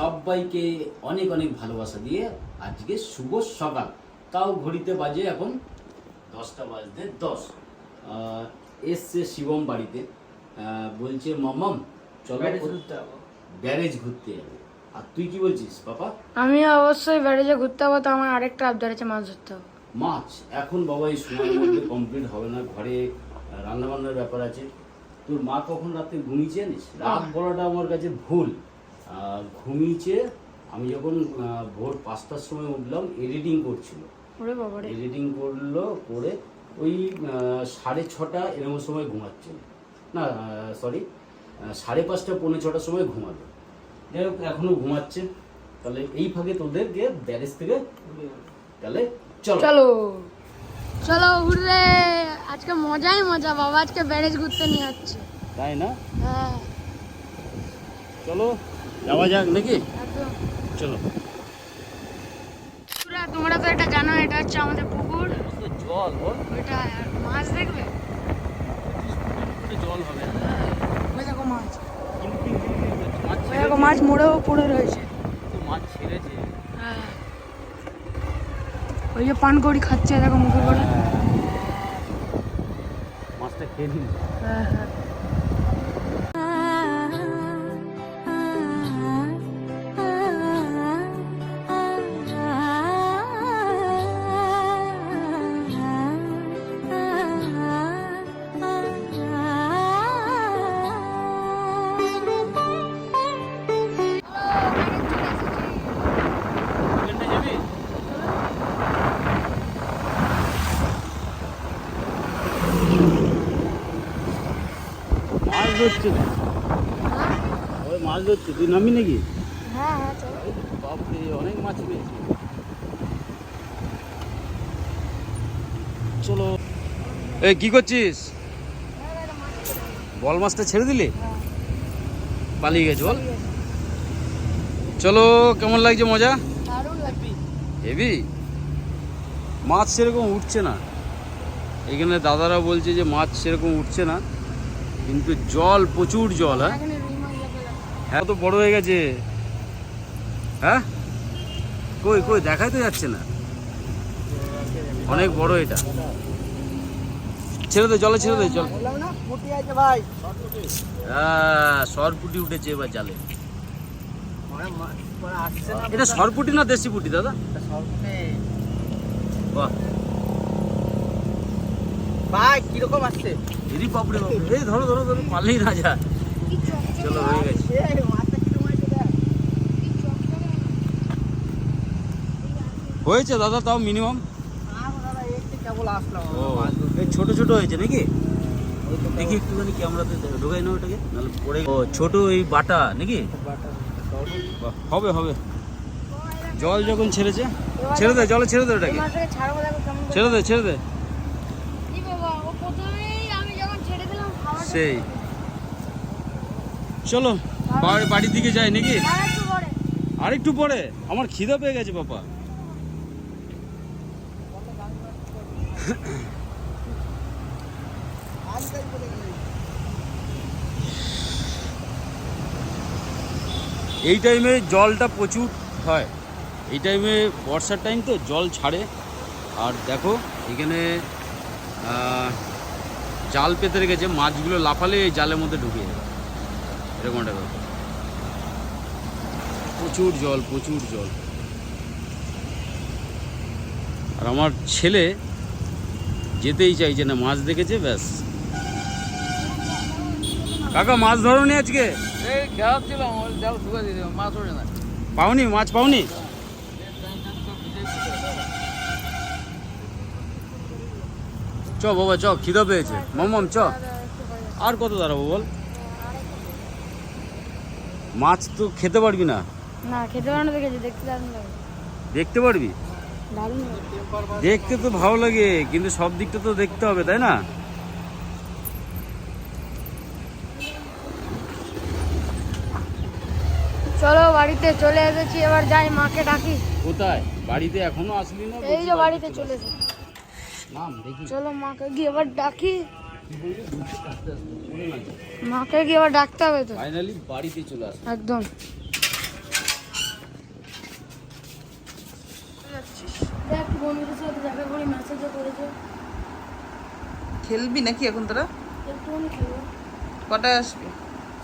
সবাইকে অনেক অনেক ভালোবাসা দিয়ে আজকে শুভ সকাল। তাও ঘড়িতে বাজে এখন দশটা বাজতে দশ। এসছে শিবম বাড়িতে। বলছে মামাম চলো ব্যারেজ ঘুরতে যাব। আর তুই কি বলছিস বাবা আমি অবশ্যই ব্যারেজে ঘুরতে হব তো আমার আরেকটা আবদার আছে মাছ ধরতে হবে মাছ? এখন বাবা এই সময়ের মধ্যে কমপ্লিট হবে না। ঘরে রান্নাবান্নার ব্যাপার আছে। তোর মা কখন রাতে ঘুমিয়েছে জানিস? রাত বলাটা আমার কাছে ভুল। ঘুমিয়েছে আমি যখন ভোর পাঁচটার সময় উঠলাম এডিটিং করছিল। এডিটিং করল করে ওই সাড়ে ছটা এরকম সময় ঘুমাচ্ছে না সরি সাড়ে পাঁচটা পৌনে ছটার সময় ঘুমাবে যাই হোক এখনও ঘুমাচ্ছে। তাহলে এই ফাঁকে তোদেরকে ব্যারেজ থেকে তাহলে চলো। চলো। চলো ঘুরবে আজকে মজাই মজা বাবা। আজকে ব্যারেজ ঘুরতে নিয়ে যাচ্ছে। তাই না? হ্যাঁ। চলো। যাওয়া যাক নাকি? একদম। চলো। তোমরা তো এটা জানো এটা হচ্ছে আমাদের পুকুর। জল ওইটা মাছ দেখবে? জল হবে। ওই দেখো মাছ। ওই দেখো মাছ মরেও পড়ে রয়েছে। মাছ ছেড়েছে। হ্যাঁ। ওই যে পান করি খাচ্ছে দেখো মুখে করে। মাছটা খেয়ে নিন। হ্যাঁ হ্যাঁ। ধরছে? ওই মাছ ধরছে। তুই নামবি নাকি? হ্যাঁ হ্যাঁ বাপরে অনেক মাছ পেয়েছি। চলো। এই কি করছিস? বল মাছটা ছেড়ে দিলি? পালিয়ে গেছে বল। চলো কেমন লাগছে মজা? হেভি? মাছ সেরকম উঠছে না। এখানে দাদারা বলছে যে মাছ সেরকম উঠছে না। কিন্তু জল প্রচুর জল হ্যাঁ? হ্যাঁ তো বড় হয়ে গেছে। হ্যাঁ? কই কই দেখাই তো যাচ্ছে না। অনেক বড় এটা। ছেড়ে দে জলে ছেড়ে দে জল। হ্যাঁ সরপুটি উঠেছে এবার জালে। এটা সরপুটি না দেশি পুটি দাদা? বাহ। ভাই কীরকম আসছে এরই বাপরে বাপরে এই ধরো ধরো ধরো পালেই না যা চলো হয়ে গেছে। হয়েছে দাদা তাও মিনিমাম ছোট ছোট হয়েছে নাকি? দেখি একটুখানি ক্যামেরাতে ঢোকাই না ওটাকে নাহলে পড়ে ও ছোট এই বাটা নাকি? হবে হবে। জল যখন ছেড়েছে ছেড়ে দে জলে ছেড়ে দে ওটাকে। ছেড়ে দে ছেড়ে দে এই বাবা ও প্রথমেই আমি যখন ছেড়ে দিলাম খাওয়া সেই। চলো বাড়ি- বাড়ির দিকে যাই নাকি? আর একটু পরে। আমার খিদা পেয়ে গেছে বাবা। এই টাইমে জলটা প্রচুর হয়। এই টাইমে বর্ষার টাইম তো জল ছাড়ে। আর দেখো এখানে জাল পেতে রেখেছে মাছগুলো লাফালে এই জালের মধ্যে ঢুকে যাবে এরকম একটা ব্যাপার। প্রচুর জল প্রচুর জল। আর আমার ছেলে যেতেই চাইছে না মাছ দেখেছে ব্যাস। কাকা মাছ ধরো নি। আজকে পাওনি মাছ পাওনি? চ বাবা চ খিদা পেয়েছে। মম চ। আর কত দাঁড়াবো বল? মাছ তো খেতে পারবি না। না খেতে পারো না দেখেছি দেখতে দারুণ লাগে। দেখতে পারবি? দেখতে তো ভালো লাগে কিন্তু সব দিকটা তো দেখতে হবে তাই না? চলো বাড়িতে চলে এসেছি এবার যাই মাকে ডাকি। কোথায়? বাড়িতে এখনও আসলি না? এই যে বাড়িতে চলে এসেছি। চলো মাকে গিয়ে এবার ডাকি। মাকে গিয়ে এবার ডাকতে হবে তো। ফাইনালি বাড়িতে চলে একদম। দেখ করেছে। খেলবি নাকি এখন তোরা? খেলব। কটায় আসবি?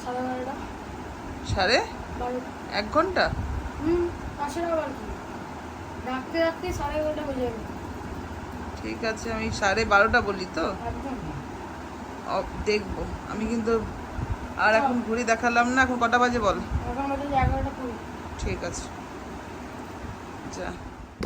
সাড়ে সাড়ে? এক ঘণ্টা? হুম আবার ডাকতে ডাকতে সাড়ে এগারোটা হয়ে যাবে। ঠিক আছে, আমি সাড়ে বারোটা বলি তো? দেখব। আমি কিন্তু আর এখন ঘুরি দেখালাম না, এখন কটা বাজে বল? ঠিক আছে। যা।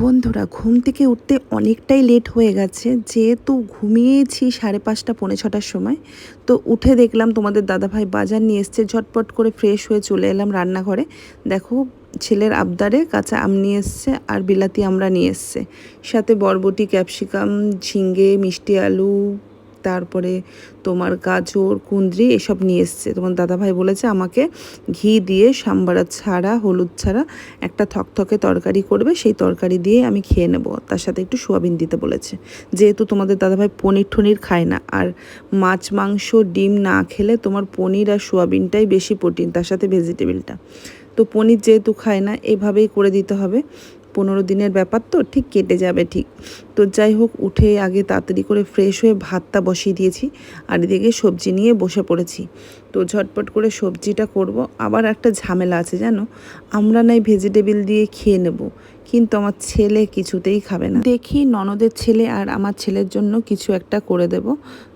বন্ধুরা, ঘুম থেকে উঠতে অনেকটাই লেট হয়ে গেছে। যেহেতু ঘুমিয়েছি সাড়ে পাঁচটা, পৌনে ছটার সময়, তো উঠে দেখলাম তোমাদের দাদাভাই বাজার নিয়ে এসছে, ঝটপট করে ফ্রেশ হয়ে চলে এলাম রান্নাঘরে। দেখো ছেলের আবদারে কাঁচা আম নিয়ে এসছে আর বিলাতি আমরা নিয়ে এসছে। সাথে বরবটি, ক্যাপসিকাম ঝিঙ্গে মিষ্টি আলু, তারপরে তোমার গাজর, কুঁদরি এসব নিয়ে এসছে। তোমার দাদাভাই বলেছে, আমাকে ঘি দিয়ে সাম্বারা ছাড়া, হলুদ ছাড়া একটা থকথকে তরকারি করবে। সেই তরকারি দিয়ে আমি খেয়ে নেব। তার সাথে একটু সোয়াবিন দিতে বলেছে। যেহেতু তোমাদের দাদাভাই পনির ঠনির খায় না, আর মাছ, মাংস, ডিম না খেলে তোমার পনির আর সোয়াবিনটাই বেশি প্রোটিন, তার সাথে ভেজিটেবিলটা তো পনির যেহেতু খায় না, এভাবেই করে দিতে হবে। পনেরো দিনের ব্যাপার তো, ঠিক কেটে যাবে ঠিক। তো যাই হোক, উঠে আগে তাড়াতাড়ি করে ফ্রেশ হয়ে ভাতটা বসিয়ে দিয়েছি আর এদিকে সবজি নিয়ে বসে পড়েছি। তো ঝটপট করে সবজিটা করব। আবার একটা ঝামেলা আছে জানো? আমরা নাই ভেজিটেবিল দিয়ে খেয়ে নেব। কিন্তু আমার ছেলে কিছুতেই খাবে না। দেখি ননদের ছেলে আর আমার ছেলের জন্য কিছু একটা করে দেব।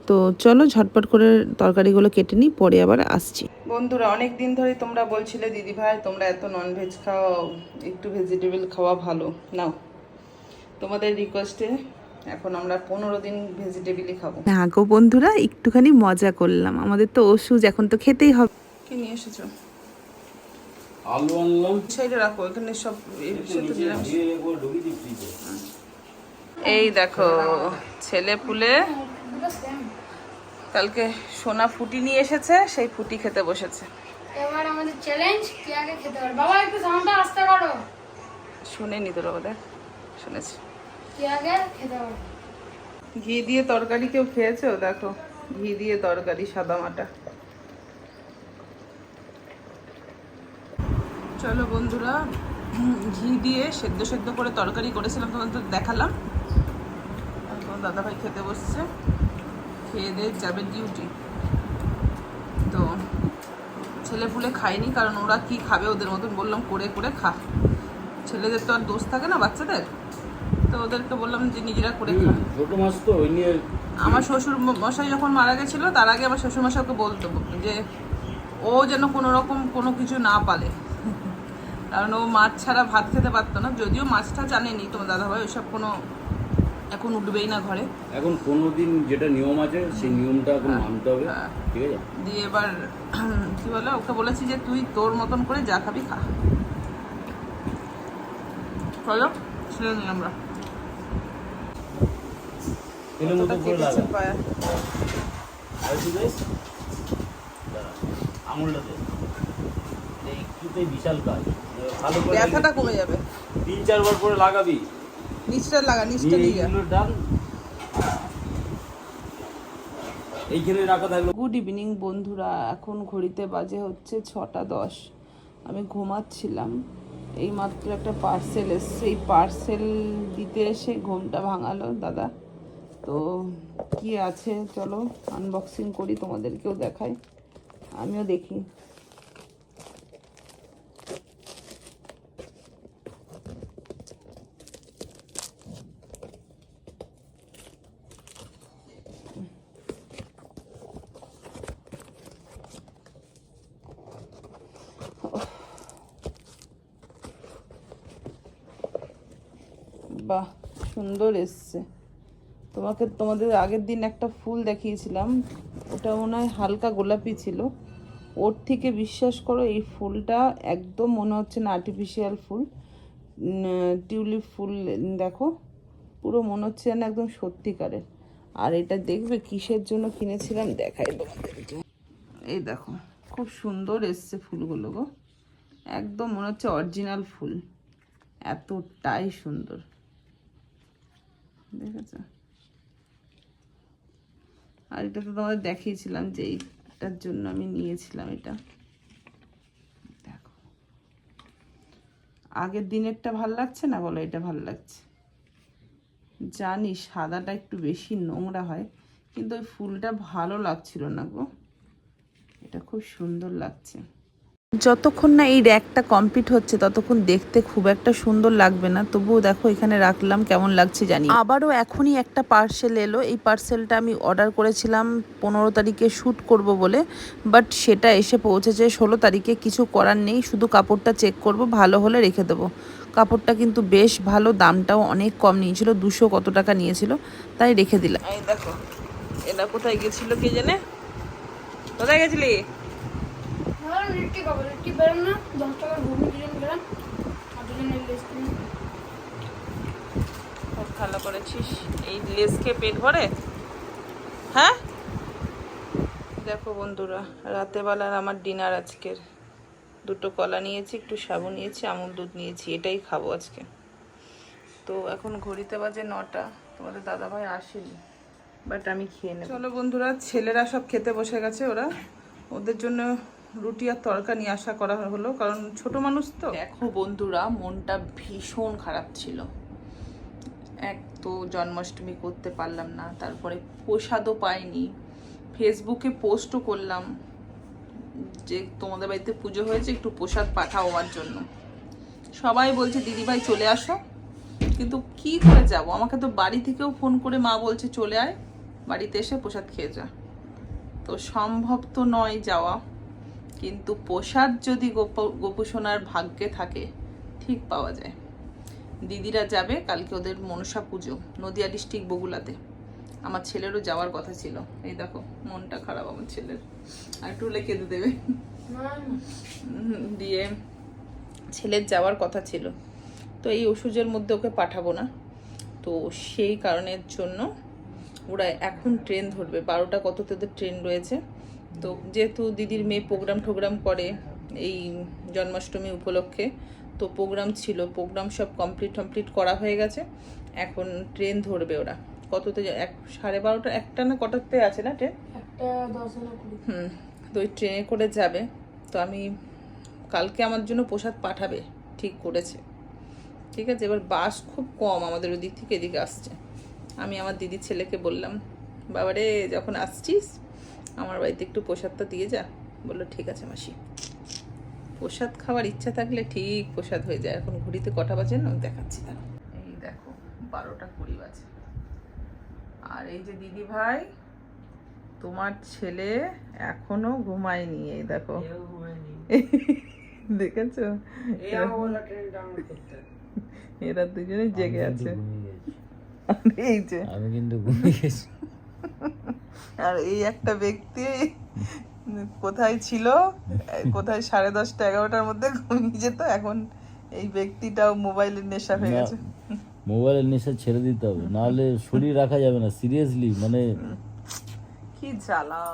তো চলো ঝটপট করে তরকারিগুলো কেটে নিই পরে আবার আসছি। বন্ধুরা অনেক দিন ধরে তোমরা বলছিলে দিদি ভাই তোমরা এত ননভেজ খাও একটু ভেজিটেবল খাওয়া ভালো। নাও। তোমাদের রিকোয়েস্টে এখন আমরা পনেরো দিন ভেজিটেবলই খাব। না গো বন্ধুরা একটুখানি মজা করলাম। আমাদের তো ওষুধ এখন তো খেতেই হবে। কি নিয়ে এসেছ? আলু আনলাম। সাইডে রাখো এখানে সব এই দেখো ছেলে পুলে কালকে সোনা ফুটি নিয়ে এসেছে সেই ফুটি খেতে বসেছে। এবার আমাদের চ্যালেঞ্জ কে আগে খেতে বাবা একটু সাউন্ডটা আসতে করো। শুনেনি তোরা ওদের শুনেছি। কে আগে খেতে ঘি দিয়ে তরকারি কেউ খেয়েছো? দেখো ঘি দিয়ে তরকারি সাদা মাটা। চলো বন্ধুরা ঘি দিয়ে সেদ্ধ সেদ্ধ করে তরকারি করেছিলাম তোমাদের দেখালাম। এখন দাদাভাই খেতে বসছে। খেয়ে দিয়ে যাবে ডিউটি তো ছেলে পুলে খায়নি কারণ ওরা কি খাবে ওদের মতন বললাম করে করে খা। ছেলেদের তো আর দোষ থাকে না বাচ্চাদের? তো ওদেরকে বললাম যে নিজেরা করে খা। হুম, ছোট মাছ তো ওই নিয়ে আমার শ্বশুর মশাই যখন মারা গেছিল তার আগে আমার শ্বশুর মশাইকে বলতো যে ও যেন কোনো রকম কোনো কিছু না পালে। কারণ ও মাছ ছাড়া ভাত খেতে পারতো না। যদিও মাছটা জানেনি তোমার দাদাভাই ওইসব কোনো এখন উঠবেই না ঘরে। এখন কোনো দিন যেটা নিয়ম আছে সেই নিয়মটা এখন মানতে হবে। হ্যাঁ। ঠিক আছে? দিয়ে এবার কি বলে ওকে বলেছি যে তুই তোর মতন করে যা খাবি খা। চলো ছেড়ে নিই আমরা। তেলের মতো করে কেটেছে লাগা। পায়ে। আর কি বেশ? দাঁড়া, আঙুলটা দে। এই একটুতেই বিশাল কাজ। ভালো করে ব্যথাটা কমে যাবে। তিন চারবার করে লাগাবি। নিচটা লাগা নিচটা নিয়ে যা ডান এইখানে রাখা থাকল। গুড ইভিনিং বন্ধুরা। এখন ঘড়িতে বাজে হচ্ছে ছটা দশ। আমি ঘুমাচ্ছিলাম। এই মাত্র একটা পার্সেল এসছে। এই পার্সেল দিতে এসে ঘুমটা ভাঙালো দাদা। তো কি আছে? চলো আনবক্সিং করি তোমাদেরকেও দেখাই। আমিও দেখি। বাহ, সুন্দর এসছে। তোমাকে তোমাদের আগের দিন একটা ফুল দেখিয়েছিলাম, ওটা মনে হয় হালকা গোলাপি ছিল। ওর থেকে বিশ্বাস করো, এই ফুলটা একদম মনে হচ্ছে না আর্টিফিশিয়াল ফুল। টিউলিপ ফুল, দেখো, পুরো মনে হচ্ছে যেন একদম সত্যিকারের। আর এটা দেখবে কিসের জন্য কিনেছিলাম, দেখাই তোমাদেরকে। এই দেখো, খুব সুন্দর এসছে ফুলগুলো গো। একদম মনে হচ্ছে অরিজিনাল ফুল। এতটাই সুন্দর। দেখেছ? আর এটা তো তোমাদের দেখিয়েছিলাম যে এইটার জন্য আমি নিয়েছিলাম এটা। দেখো। আগের দিনেরটা ভালো লাগছে না বলো? এটা ভালো লাগছে। জানি সাদাটা একটু বেশি নোংরা হয়, কিন্তু ওই ফুলটা ভালো লাগছিল না গো। এটা খুব সুন্দর লাগছে। যতক্ষণ না এই র্যাকটা কমপ্লিট হচ্ছে, ততক্ষণ দেখতে খুব একটা সুন্দর লাগবে না। তবুও দেখো, এখানে রাখলাম, কেমন লাগছে জানি। আবারও এখনই একটা পার্সেল এলো। এই পার্সেলটা আমি অর্ডার করেছিলাম পনেরো তারিখে শ্যুট করব বলে বাট সেটা এসে পৌঁছেছে ষোলো তারিখে। কিছু করার নেই, শুধু কাপড়টা চেক করব, ভালো হলে রেখে দেবো। কাপড়টা কিন্তু বেশ ভালো, দামটাও অনেক কম নিয়েছিল, দুশো কত টাকা নিয়েছিল, তাই রেখে দিলাম। দেখো এটা কোথায় গেছিল কে জানে? কোথায় গেছিলি? লিট্টি খাব লিট্টি বেরোন না দশ টাকার দুজন বেরোন আর দুজনের লেস খুব ভালো করেছিস। এই লেস খেয়ে পেট ভরে? হ্যাঁ? দেখো বন্ধুরা রাতে বেলার আমার ডিনার আজকের। দুটো কলা নিয়েছি একটু সাবু নিয়েছি আমুল দুধ নিয়েছি এটাই খাব আজকে। তো এখন ঘড়িতে বাজে নটা তোমাদের দাদাভাই আসেনি বাট আমি খেয়ে নেব। চলো বন্ধুরা ছেলেরা সব খেতে বসে গেছে ওরা। ওদের জন্য রুটি আর তরকা নিয়ে আসা করা হলো, কারণ ছোট মানুষ তো। দেখো বন্ধুরা, মনটা ভীষণ খারাপ ছিল। এক তো জন্মাষ্টমী করতে পারলাম না, তারপরে প্রসাদও পাইনি। ফেসবুকে পোস্টও করলাম যে, তোমাদের বাড়িতে পুজো হয়েছে, একটু প্রসাদ পাঠাও আমার জন্য। সবাই বলছে, দিদিভাই, চলে আসো। কিন্তু কি করে যাব? আমাকে তো বাড়ি থেকেও ফোন করে মা বলছে, চলে আয়, বাড়িতে এসে প্রসাদ খেয়ে যা। তো সম্ভব তো নয় যাওয়া। কিন্তু প্রসাদ যদি গোপ গোপুসোনার ভাগ্যে থাকে ঠিক পাওয়া যায়। দিদিরা যাবে কালকে ওদের মনসা পুজো নদিয়া ডিস্ট্রিক্ট বগুলাতে। আমার ছেলেরও যাওয়ার কথা ছিল। এই দেখো মনটা খারাপ আমার ছেলের। আর একটু হলে কেঁদে দেবে। দিয়ে ছেলের যাওয়ার কথা ছিল। তো এই ওষুধের মধ্যে ওকে পাঠাবো না। তো সেই কারণের জন্য ওরা এখন ট্রেন ধরবে। বারোটা কত তোদের ট্রেন রয়েছে। তো যেহেতু দিদির মেয়ে প্রোগ্রাম টোগ্রাম করে এই জন্মাষ্টমী উপলক্ষে তো প্রোগ্রাম ছিল প্রোগ্রাম সব কমপ্লিট টমপ্লিট করা হয়ে গেছে। এখন ট্রেন ধরবে ওরা। কততে এক সাড়ে বারোটা একটা না কটাতে আছে না ট্রেন হুম তো ওই ট্রেনে করে যাবে। তো আমি কালকে আমার জন্য প্রসাদ পাঠাবে ঠিক করেছে। ঠিক আছে এবার বাস খুব কম আমাদের ওদিক থেকে এদিকে আসছে। আমি আমার দিদির ছেলেকে বললাম বাবারে যখন আসছিস আমার বাড়িতে একটু প্রসাদটা দিয়ে যা। বলল ঠিক আছে মাসি। প্রসাদ খাওয়ার ইচ্ছা থাকলে ঠিক প্রসাদ হয়ে যায়। এখন ঘুড়িতে কটা বাজে না? দেখাচ্ছি তার এই দেখো বারোটা কুড়ি বাজে। আর এই যে দিদি ভাই তোমার ছেলে এখনও ঘুমায়নি। এই দেখো। দেখেছ? এরা দুজনে জেগে আছে। এই যে আমি কিন্তু ঘুমিয়ে গেছি। আর এই একটা ব্যক্তি কোথায় ছিল? কোথায় সাড়ে দশটা এগারোটার মধ্যে ঘুমিয়ে যেত এখন এই ব্যক্তিটাও মোবাইলের নেশা হয়ে গেছে। মোবাইলের নেশা ছেড়ে দিতে হবে নাহলে শরীর রাখা যাবে না সিরিয়াসলি মানে কি জ্বালা।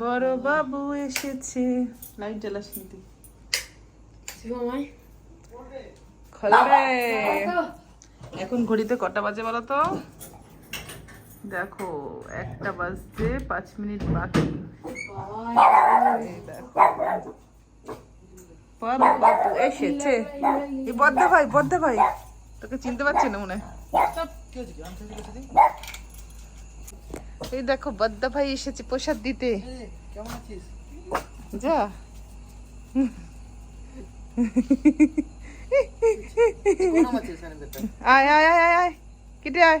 বড় বাবু এসেছে। লাইট জ্বালাস নিতে এখন ঘড়িতে কটা বাজে বলো তো? দেখো একটা বাজতে পাঁচ মিনিট বাকি। বাবু এসেছে। এই বদ্দা ভাই বদ্দা ভাই। তোকে চিনতে পারছি না মনে এই দেখো বদ্দা ভাই এসেছে প্রসাদ দিতে। কেমন আছিস যা আয় আয় আয় আয়। কেটে আয়।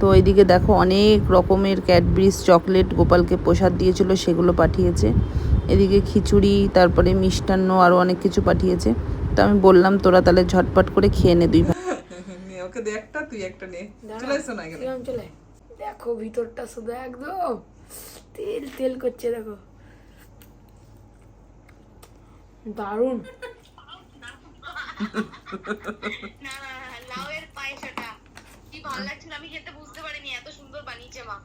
তো এইদিকে দেখো অনেক রকমের ক্যাডবেরিজ চকলেট গোপালকে প্রসাদ দিয়েছিল সেগুলো পাঠিয়েছে। এদিকে খিচুড়ি তারপরে মিষ্টান্ন আরও অনেক কিছু পাঠিয়েছে। তো আমি বললাম তোরা তাহলে ঝটপট করে খেয়ে নে দুই ভাই। নে, ওকে দে একটা তুই একটা নে। চলে এসো না এখানে। চলে। দেখো ভিতরটা শুধু একদম তেল তেল করছে দেখো। দারুণ লাউয়ের পায়েস ওটা কি ভালো লাগছিল আমি খেতে বুঝতে পারিনি এত সুন্দর বানিয়েছে মা।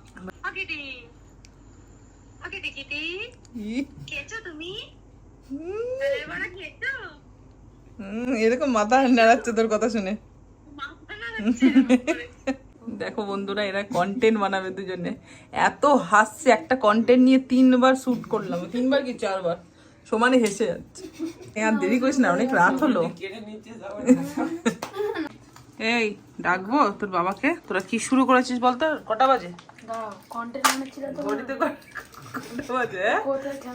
খেয়েছো হুম, এরকম মাথা নাড়াচ্ছে তোর কথা শুনে। দেখো বন্ধুরা এরা কন্টেন্ট বানাবে দুজনে। এত হাসছে একটা কন্টেন্ট নিয়ে তিনবার শুট করলাম তিনবার কি চারবার? সমানে হেসে যাচ্ছে। আর দেরি করিস না অনেক রাত হলো। এই। ডাকবো? তোর বাবাকে? তোরা কি শুরু করেছিস বলতো? কটা বাজে? ঘড়িতে কটা বাজে হ্যাঁ?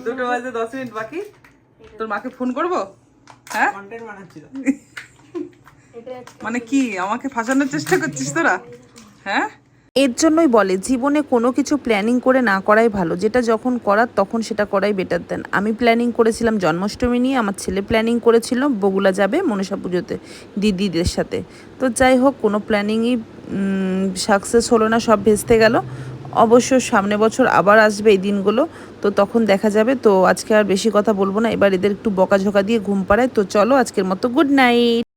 দুটো বাজে দশ মিনিট বাকি। তোর মাকে ফোন করব? হ্যাঁ? মানে কি? আমাকে ফাঁসানোর চেষ্টা করছিস তোরা? হ্যাঁ? এর জন্যই বলে, জীবনে কোনো কিছু প্ল্যানিং করে না করাই ভালো। যেটা যখন করার, তখন সেটা করাই বেটার দেন আমি প্ল্যানিং করেছিলাম জন্মাষ্টমী নিয়ে, আমার ছেলে প্ল্যানিং করেছিল, বগুলা যাবে মনসা পুজোতে দিদিদের সাথে। তো যাই হোক, কোনো প্ল্যানিংই সাকসেস হলো না, সব ভেস্তে গেল। অবশ্য সামনে বছর আবার আসবে এই দিনগুলো, তো তখন দেখা যাবে। তো আজকে আর বেশি কথা বলব না, এবার এদের একটু বকাঝোকা দিয়ে ঘুম পাড়ায়। তো চলো, আজকের মতো গুড নাইট